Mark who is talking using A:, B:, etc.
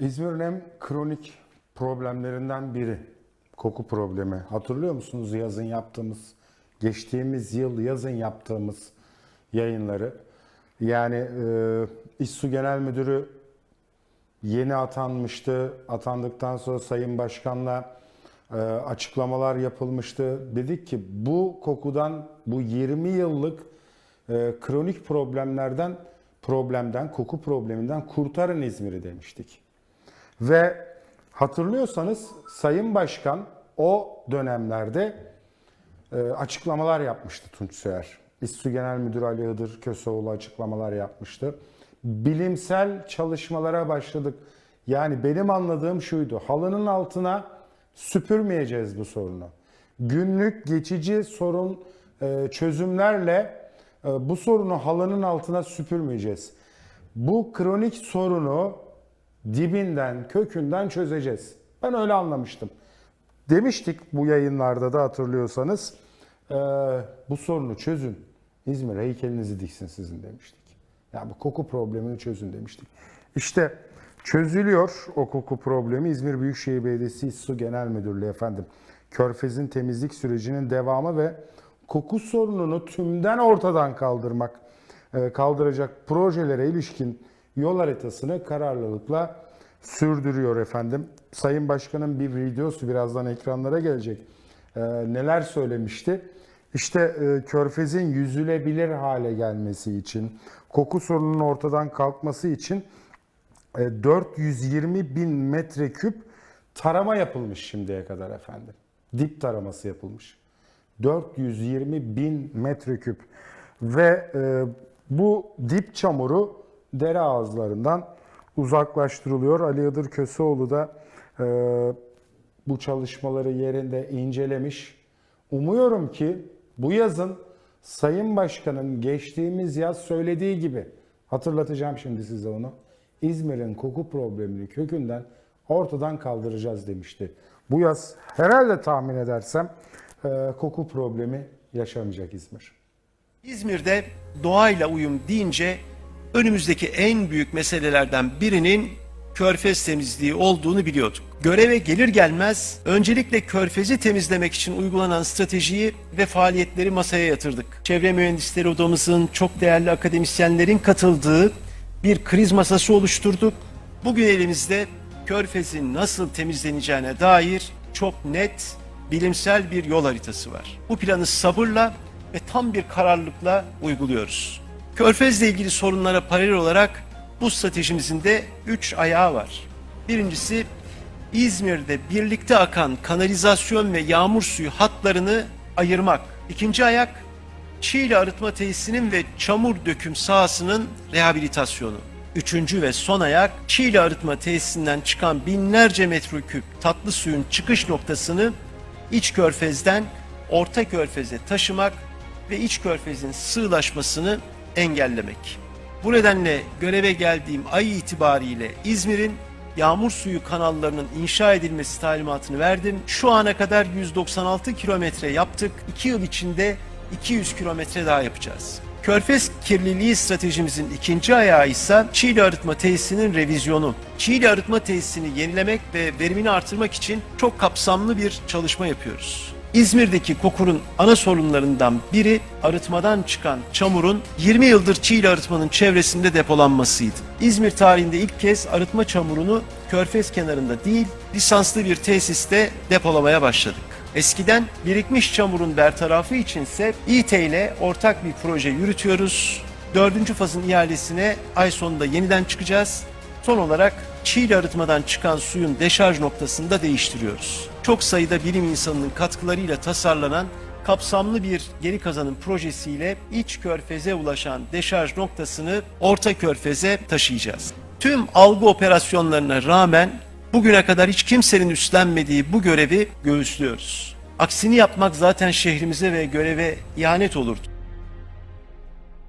A: İzmir'in en kronik problemlerinden biri koku problemi. Hatırlıyor musunuz yazın yaptığımız, geçtiğimiz yıl yazın yaptığımız yayınları? Yani e, İSSU Genel Müdürü yeni atanmıştı. Atandıktan sonra Sayın Başkan'la e, açıklamalar yapılmıştı. Dedik ki bu kokudan, bu 20 yıllık e, kronik problemlerden, problemden, koku probleminden kurtarın İzmir'i demiştik. Ve hatırlıyorsanız Sayın Başkan o dönemlerde e, açıklamalar yapmıştı Tunç Soyer. İSSU Genel Müdürü Ali Hıdır Köseoğlu açıklamalar yapmıştı. Bilimsel çalışmalara başladık. Yani benim anladığım şuydu. Halının altına süpürmeyeceğiz bu sorunu. Günlük geçici sorun e, çözümlerle e, bu sorunu halının altına süpürmeyeceğiz. Bu kronik sorunu dibinden, kökünden çözeceğiz. Ben öyle anlamıştım. Demiştik bu yayınlarda da hatırlıyorsanız e, bu sorunu çözün. İzmir heykelinizi diksin sizin demiştik. Ya bu koku problemini çözün demiştik. İşte çözülüyor o koku problemi. İzmir Büyükşehir Belediyesi Su Genel Müdürlüğü efendim. Körfez'in temizlik sürecinin devamı ve koku sorununu tümden ortadan kaldırmak, e, kaldıracak projelere ilişkin yol haritasını kararlılıkla sürdürüyor efendim. Sayın Başkan'ın bir videosu birazdan ekranlara gelecek. Ee, neler söylemişti? İşte e, körfezin yüzülebilir hale gelmesi için, koku sorununun ortadan kalkması için e, 420 bin metreküp tarama yapılmış şimdiye kadar efendim. Dip taraması yapılmış. 420 bin metreküp ve e, bu dip çamuru dere ağızlarından uzaklaştırılıyor. Ali Iğdır Köseoğlu da e, bu çalışmaları yerinde incelemiş. Umuyorum ki bu yazın Sayın Başkan'ın geçtiğimiz yaz söylediği gibi hatırlatacağım şimdi size onu. İzmir'in koku problemini kökünden ortadan kaldıracağız demişti. Bu yaz herhalde tahmin edersem e, koku problemi yaşamayacak İzmir.
B: İzmir'de doğayla uyum deyince önümüzdeki en büyük meselelerden birinin körfez temizliği olduğunu biliyorduk. Göreve gelir gelmez öncelikle körfezi temizlemek için uygulanan stratejiyi ve faaliyetleri masaya yatırdık. Çevre Mühendisleri Odamızın çok değerli akademisyenlerin katıldığı bir kriz masası oluşturduk. Bugün elimizde körfezin nasıl temizleneceğine dair çok net bilimsel bir yol haritası var. Bu planı sabırla ve tam bir kararlılıkla uyguluyoruz. Körfezle ilgili sorunlara paralel olarak bu stratejimizin de üç ayağı var. Birincisi İzmir'de birlikte akan kanalizasyon ve yağmur suyu hatlarını ayırmak. İkinci ayak Çiğli arıtma tesisinin ve çamur döküm sahasının rehabilitasyonu. Üçüncü ve son ayak Çiğli arıtma tesisinden çıkan binlerce metreküp tatlı suyun çıkış noktasını iç körfezden orta körfeze taşımak ve iç körfezin sığlaşmasını engellemek. Bu nedenle göreve geldiğim ay itibariyle İzmir'in yağmur suyu kanallarının inşa edilmesi talimatını verdim. Şu ana kadar 196 kilometre yaptık. 2 yıl içinde 200 kilometre daha yapacağız. Körfez kirliliği stratejimizin ikinci ayağı ise Çiğli Arıtma Tesisinin revizyonu. Çiğli Arıtma Tesisini yenilemek ve verimini artırmak için çok kapsamlı bir çalışma yapıyoruz. İzmir'deki kokunun ana sorunlarından biri arıtmadan çıkan çamurun 20 yıldır Çiğli arıtmanın çevresinde depolanmasıydı. İzmir tarihinde ilk kez arıtma çamurunu körfez kenarında değil lisanslı bir tesiste depolamaya başladık. Eskiden birikmiş çamurun bertarafı içinse İT ile ortak bir proje yürütüyoruz. Dördüncü fazın ihalesine ay sonunda yeniden çıkacağız. Son olarak Çiğli arıtmadan çıkan suyun deşarj noktasını da değiştiriyoruz. Çok sayıda bilim insanının katkılarıyla tasarlanan kapsamlı bir geri kazanım projesiyle iç körfeze ulaşan deşarj noktasını orta körfeze taşıyacağız. Tüm algı operasyonlarına rağmen bugüne kadar hiç kimsenin üstlenmediği bu görevi göğüslüyoruz. Aksini yapmak zaten şehrimize ve göreve ihanet olurdu.